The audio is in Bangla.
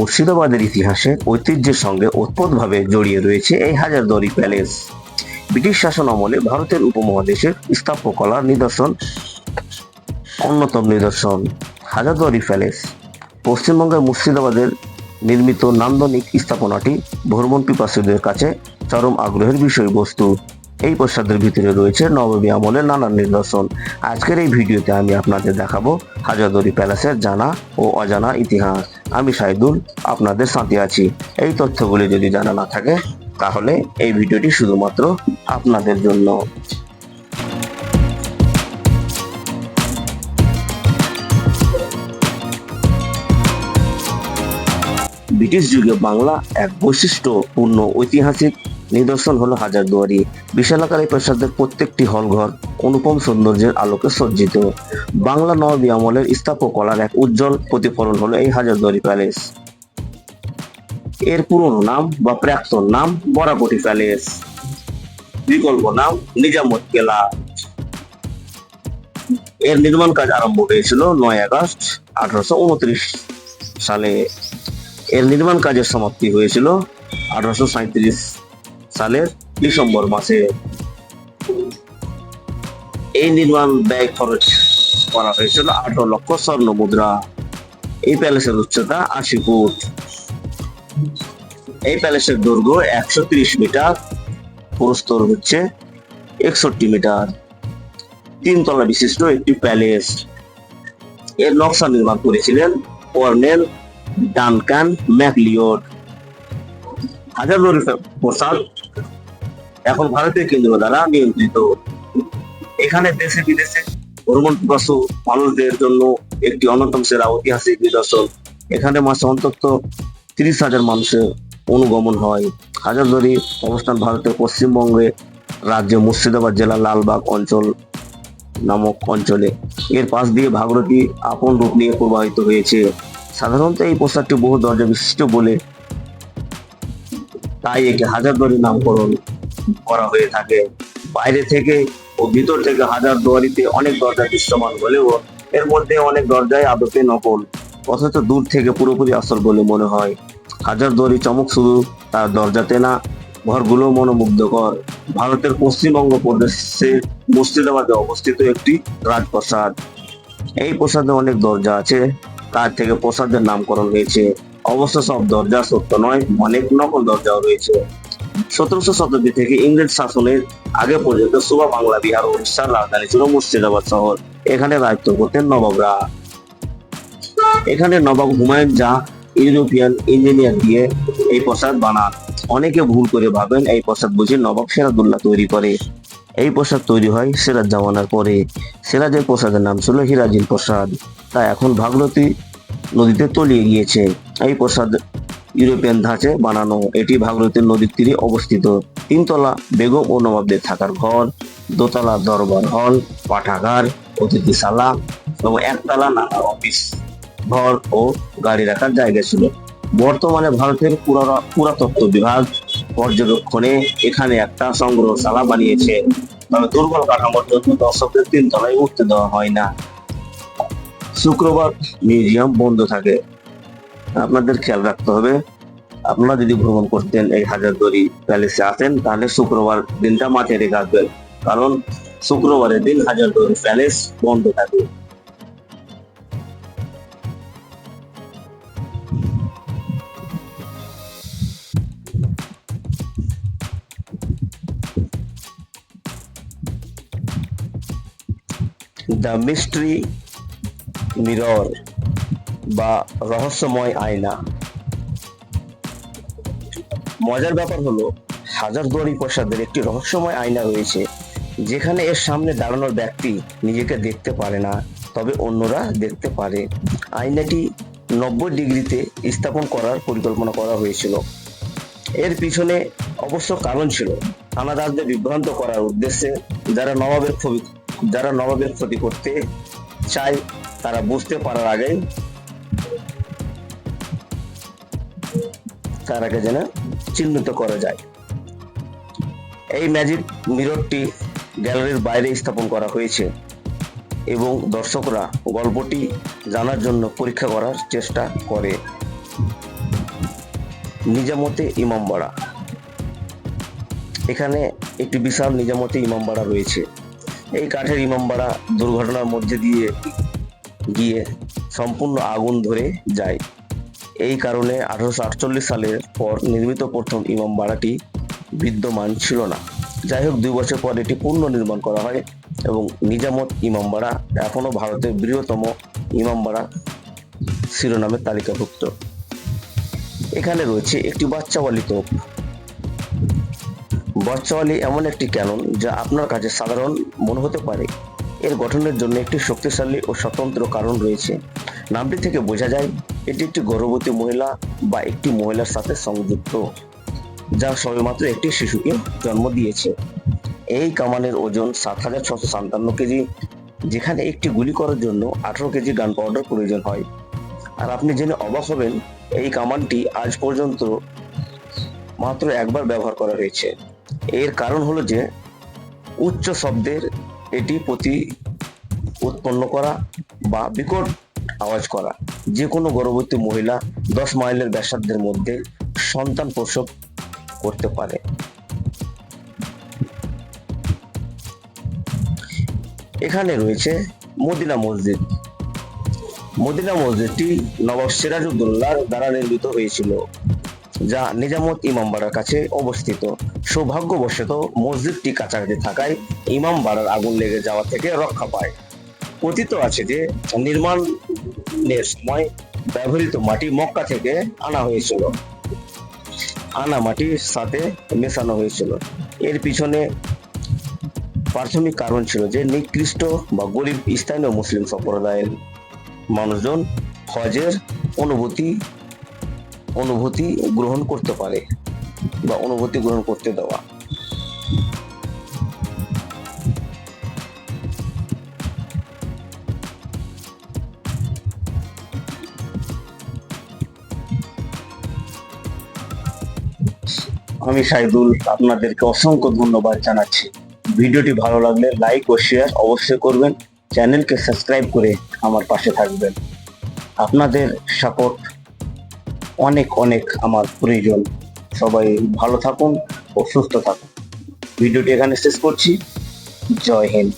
মুর্শিদাবাদের ইতিহাসে ঐতিহ্যের সঙ্গে ওতপ্রোতভাবে জড়িয়ে রয়েছে এই হাজারদুয়ারি প্যালেস। ব্রিটিশ শাসন আমলে ভারতের উপমহাদেশের স্থাপত্যকলার নিদর্শন, অন্যতম নিদর্শন, হাজারদুয়ারি প্যালেস। পশ্চিমবঙ্গের মুর্শিদাবাদের নির্মিত নান্দনিক স্থাপনাটি ভ্রমণ পিপাসুদের কাছে চরম আগ্রহের বিষয়বস্তু। এই প্রসাদের ভিতরে রয়েছে নববী আমলের নানান নিদর্শন। আজকের এই ভিডিওতে আমি আপনাদের দেখাবো হাজারদুয়ারি প্যালেসের জানা ও অজানা ইতিহাস। আমি সাইদুল, আপনাদের সাথে আছি। এই তথ্যগুলি যদি জানা না থাকে, তাহলে এই ভিডিওটি শুধুমাত্র আপনাদের জন্য। ব্রিটিশ যুগে বাংলা এক বৈশিষ্ট্যপূর্ণ ঐতিহাসিক নিদর্শন হলো হাজারদুয়ারি। বিশালাকার এই প্রাসাদের প্রত্যেকটি হলঘর অনুপম সৌন্দর্যের আলোকে সজ্জিত। বাংলা নবাবী আমলের স্থাপকলার এক উজ্জ্বল প্রতিফলন হলো এই হাজারদুয়ারি প্যালেস। এর পুরনো নাম বা প্রাক্তন নাম বরাকটি প্যালেস। বিকল্প নাম নিজামত কেলা। এর নির্মাণ কাজ আরম্ভ হয়েছিল নয় আগস্ট আঠারোশো উনত্রিশ সালে। এর নির্মাণ কাজের সমাপ্তি হয়েছিল আঠারোশো সালের ডিসেম্বর মাসে। এই নির্মাণ ব্যয় খরচ করা হয়েছিল আঠারো লক্ষ স্বর্ণ মুদ্রা। এই প্যালেসের উচ্চতা আশি ফুট। এই প্যালেসের দৈর্ঘ্য একশো ত্রিশ মিটার। প্রস্তর হচ্ছে একষট্টি মিটার। তিনতলা বিশিষ্ট একটি প্যালেস। এর নকশা নির্মাণ করেছিলেন কর্নেল ডানকান ম্যাকলিওড। হাজারদুয়ারি প্রসাদ এখন ভারতীয় কেন্দ্র দ্বারা নিয়ন্ত্রিত। এখানে দেশে বিদেশে ভ্রমণ পিপাসু মানুষদের জন্য একটি অন্যতম সেরা ঐতিহাসিক নিদর্শন এখানে মাসে অন্তত তিরিশ হাজার মানুষের অনুগমন হয়। হাজারদুয়ারি অবস্থান ভারতের পশ্চিমবঙ্গে রাজ্যে মুর্শিদাবাদ জেলার লালবাগ অঞ্চল নামক অঞ্চলে। এর পাশ দিয়ে ভাগরথী আপন রূপ নিয়ে প্রবাহিত হয়েছে। সাধারণত এই প্রসাদটি বহু দরজা বিশিষ্ট বলে তাই একে হাজারদুয়ারি নামকরণ করা হয়ে থাকে। বাইরে থেকে ও ভিতর থেকে হাজার দুয়ারিতে অনেক দরজা দৃশ্যমান হলেও এর মধ্যে অনেক দরজায় আদতে নকল। অথচ দূর থেকে পুরোপুরি আসল বলে মনে হয়। হাজার দুয়ারি চমক শুধু তার দরজাতে না, ঘরগুলো মনোমুগ্ধকর। ভারতের পশ্চিমবঙ্গ প্রদেশের মুর্শিদাবাদে অবস্থিত একটি রাজপ্রাসাদ। এই প্রাসাদে অনেক দরজা আছে, তার থেকে প্রাসাদের নামকরণ হয়েছে। অবশ্য সব দরজা সত্য নয়, অনেক নকল দরজাও রয়েছে। সতেরোশো শতাব্দী থেকে ইংরেজ শাসনের আগে পর্যন্ত সুবা বাংলা, বিহার উড়িষ্যার রাজধানী ছিল মুর্শিদাবাদ শহর। এখানে রাজত্ব করতেন নবাবরা। এখানে নবাব হুমায়ুন যা ইউরোপিয়ান ইঞ্জিনিয়ার দিয়ে এই প্রাসাদ বানান। অনেকে ভুল করে ভাবেন এই প্রাসাদ বুঝে নবাব সিরাজউদ্দৌলা তৈরি করে। এই প্রাসাদ তৈরি হয় সিরাজ জামানার পরে। সিরাজের প্রাসাদের নাম ছিল হিরাজিল প্রাসাদ। তা এখন ভাগরথী নদীতে তলিয়ে গিয়েছে। এই প্রাসাদ ইউরোপিয়ান ধাঁচে বানানো এটি ভাগীরথী নদীর তীরে অবস্থিত। তিনতলা বেগম ও নবাবদের থাকার ঘর, দোতলা দরবার হল, পাঠাগার, অতিথিশালা এবং একতলা নানা অফিস, ঘর ও গাড়ি রাখার জায়গা ছিল। বর্তমানে ভারতের পুরাতত্ত্ব বিভাগ পর্যবেক্ষণে এখানে একটা সংগ্রহশালা বানিয়েছে। তবে দুর্বল কাঠামোর জন্য দর্শকদের তিনতলায় উঠতে দেওয়া হয় না। শুক্রবার মিউজিয়াম বন্ধ থাকে। আপনাদের খেয়াল রাখতে হবে, আপনারা যদি ভ্রমণ করতেন এই হাজারদুয়ারি প্যালেসে আসেন, তাহলে শুক্রবার দিনটা মাথায় রেখে আসবেন। কারণ শুক্রবারের দিন হাজারদুয়ারি প্যালেস বন্ধ থাকে। The mystery mirror. বা রহস্যময় আয়না। মজার ব্যাপার হলো হাজারদুয়ারি প্রাসাদের একটি রহস্যময় আয়না রয়েছে, যেখানে এর সামনে দাঁড়ানোর ব্যক্তি নিজেকে দেখতে পারে না, তবে অন্যরা দেখতে পারে। আয়নাটি নব্বই ডিগ্রিতে স্থাপন করার পরিকল্পনা করা হয়েছিল। এর পিছনে অবশ্য কারণ ছিল হানাদারদের বিভ্রান্ত করার উদ্দেশ্যে যারা নবাবের ক্ষতি যারা নবাবের ক্ষতি করতে চায়, তারা বুঝতে পারার আগেই তার আগে যেন চিহ্নিত করা যায়। এই ম্যাজিক মিররটি গ্যালারির বাইরে স্থাপন করা হয়েছে এবং দর্শকরা গল্পটি জানার জন্য পরীক্ষা করার চেষ্টা করে। নিজামতে ইমামবাড়া এখানে একটি বিশাল নিজামতে ইমামবাড়া রয়েছে। এই কাঠের ইমামবাড়া দুর্ঘটনার মধ্যে দিয়ে গিয়ে সম্পূর্ণ আগুন ধরে যায়। এই কারণে আঠারোশো আটচল্লিশ সালের পর নির্মিত প্রথম ইমামবাড়াটি বিদ্যমান ছিল না। যাই হোক, দুই বছর পর এটি পুনর্নির্মাণ করা হয় এবং নিজামত ইমামবাড়া এখনও ভারতের বৃহত্তম ইমামবাড়া শিরোনামে তালিকাভুক্ত। এখানে রয়েছে একটি বাচ্চাওয়ালি তোপ। বাচ্চাওয়ালি এমন একটি ক্যানন যা আপনার কাছে সাধারণ মনে হতে পারে। এর গঠনের জন্য একটি শক্তিশালী ও স্বতন্ত্র কারণ রয়েছে। নামটি থেকে বোঝা যায়, এটি একটি গর্ভবতী মহিলা বা একটি মহিলার সাথে সংযুক্ত যা সবেমাত্র একটি শিশুকে জন্ম দিয়েছে। এই কামানের ওজন সাত হাজার ছশো সাতান্ন কেজি, যেখানে একটি গুলি করার জন্য আঠারো কেজি গান পাউডার প্রয়োজন হয়। আর আপনি জেনে অবাক হবেন, এই কামানটি আজ পর্যন্ত মাত্র একবার ব্যবহার করা হয়েছে। এর কারণ হলো যে, উচ্চ শব্দের এটি প্রতি উৎপন্ন করা বা বিকট আওয়াজ করা। যে কোনো গর্ভবতী মহিলা দশ মাইলের ব্যাসার্ধের মধ্যে সন্তান প্রসব করতে পারে। এখানে রয়েছে মদিনা মসজিদ। মদিনা মসজিদটি নবাব সিরাজউদ্দৌলার দ্বারা নির্মিত হয়েছিল, যা নিজামত ইমামবাড়ার কাছে অবস্থিত। সৌভাগ্যবশত মসজিদটি কাছাকাছি থাকায় ইমামবাড়ার আগুন লেগে যাওয়া থেকে রক্ষা পায়। কথিত আছে যে নির্মাণের সময় ব্যবহৃত মাটি মক্কা থেকে আনা হয়েছিল। আনা মাটির সাথে মেশানো হয়েছিল। এর পিছনে প্রাথমিক কারণ ছিল যে, নিকৃষ্ট বা গরিব স্থানীয় মুসলিম সম্প্রদায়ের মানুষজন হজের অনুভূতি অনুভূতি গ্রহণ করতে পারে বা অনুভূতি গ্রহণ করতে দেওয়া। আমি সাইদুল আপনাদেরকে অসংখ্য ধন্যবাদ জানাচ্ছি। ভিডিওটি ভালো লাগলে লাইক ও শেয়ার অবশ্যই করবেন। চ্যানেলকে সাবস্ক্রাইব করে আমার পাশে থাকবেন। আপনাদের সাপোর্ট অনেক অনেক আমার প্রয়োজন। সবাই ভালো থাকুন ও সুস্থ থাকুন। ভিডিওটি এখানে শেষ করছি। জয় হিন্দ।